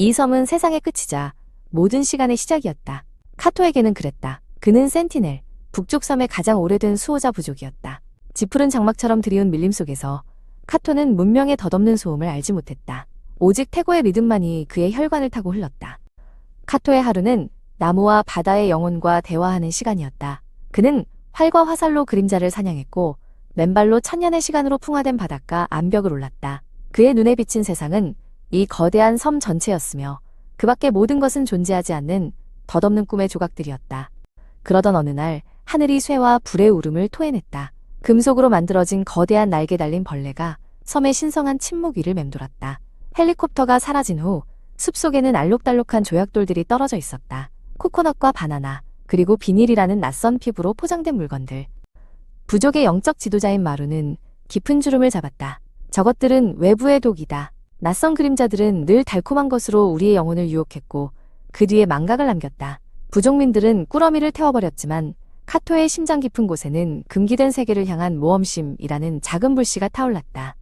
이 섬은 세상의 끝이자 모든 시간의 시작이었다. 카토에게는 그랬다. 그는 센티넬, 북쪽 섬의 가장 오래된 수호자 부족이었다. 지푸른 장막처럼 드리운 밀림 속에서 카토는 문명의 덧없는 소음을 알지 못했다. 오직 태고의 리듬만이 그의 혈관을 타고 흘렀다. 카토의 하루는 나무와 바다의 영혼과 대화하는 시간이었다. 그는 활과 화살로 그림자를 사냥했고 맨발로 천년의 시간으로 풍화된 바닷가 암벽을 올랐다. 그의 눈에 비친 세상은 이 거대한 섬 전체였으며 그 밖의 모든 것은 존재하지 않는 덧없는 꿈의 조각들이었다. 그러던 어느 날 하늘이 쇠와 불의 울음을 토해냈다. 금속으로 만들어진 거대한 날개 달린 벌레가 섬의 신성한 침묵 위를 맴돌았다. 헬리콥터가 사라진 후 숲속에는 알록달록한 조약돌들이 떨어져 있었다. 코코넛과 바나나, 그리고 비닐이라는 낯선 피부로 포장된 물건들. 부족의 영적 지도자인 마루는 깊은 주름을 잡았다. 저것들은 외부의 독이다. 낯선 그림자들은 늘 달콤한 것으로 우리의 영혼을 유혹했고 그 뒤에 망각을 남겼다. 부족민들은 꾸러미를 태워버렸지만 카토의 심장 깊은 곳에는 금기된 세계를 향한 모험심이라는 작은 불씨가 타올랐다.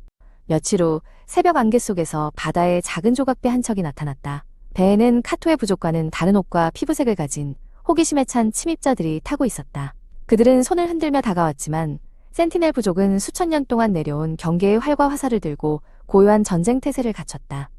며칠 후 새벽 안개 속에서 바다에 작은 조각배 한 척이 나타났다. 배에는 카토의 부족과는 다른 옷과 피부색을 가진 호기심에 찬 침입자들이 타고 있었다. 그들은 손을 흔들며 다가왔지만 센티넬 부족은 수천 년 동안 내려온 경계의 활과 화살을 들고 고요한 전쟁 태세를 갖췄다.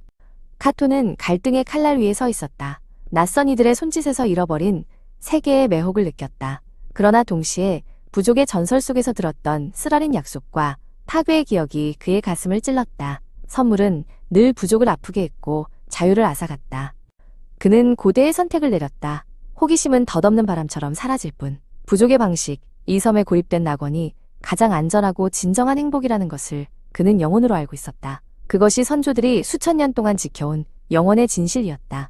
카토는 갈등의 칼날 위에 서 있었다. 낯선 이들의 손짓에서 잃어버린 세계의 매혹을 느꼈다. 그러나 동시에 부족의 전설 속에서 들었던 쓰라린 약속과 타괴의 기억이 그의 가슴을 찔렀다. 선물은 늘 부족을 아프게 했고 자유를 앗아갔다. 그는 고대의 선택을 내렸다. 호기심은 덧없는 바람처럼 사라질 뿐. 부족의 방식, 이 섬에 고립된 낙원이 가장 안전하고 진정한 행복이라는 것을 그는 영혼으로 알고 있었다. 그것이 선조들이 수천 년 동안 지켜온 영원의 진실이었다.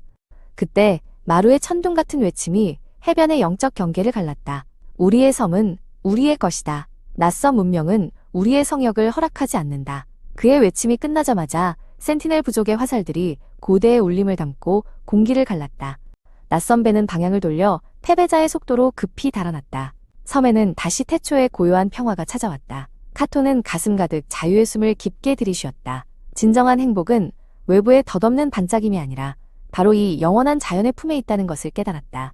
그때 마루의 천둥 같은 외침이 해변의 영적 경계를 갈랐다. 우리의 섬은 우리의 것이다. 낯선 문명은 우리의 성역을 허락하지 않는다. 그의 외침이 끝나자마자 센티넬 부족의 화살들이 고대의 울림을 담고 공기를 갈랐다. 낯선 배는 방향을 돌려 패배자의 속도로 급히 달아났다. 섬에는 다시 태초의 고요한 평화가 찾아왔다. 카토는 가슴 가득 자유의 숨을 깊게 들이쉬었다. 진정한 행복은 외부의 덧없는 반짝임이 아니라 바로 이 영원한 자연의 품에 있다는 것을 깨달았다.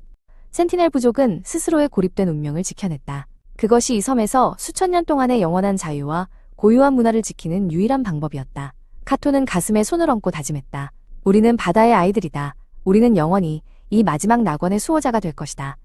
센티넬 부족은 스스로의 고립된 운명을 지켜냈다. 그것이 이 섬에서 수천 년 동안의 영원한 자유와 고유한 문화를 지키는 유일한 방법이었다. 카토는 가슴에 손을 얹고 다짐했다. 우리는 바다의 아이들이다. 우리는 영원히 이 마지막 낙원의 수호자가 될 것이다.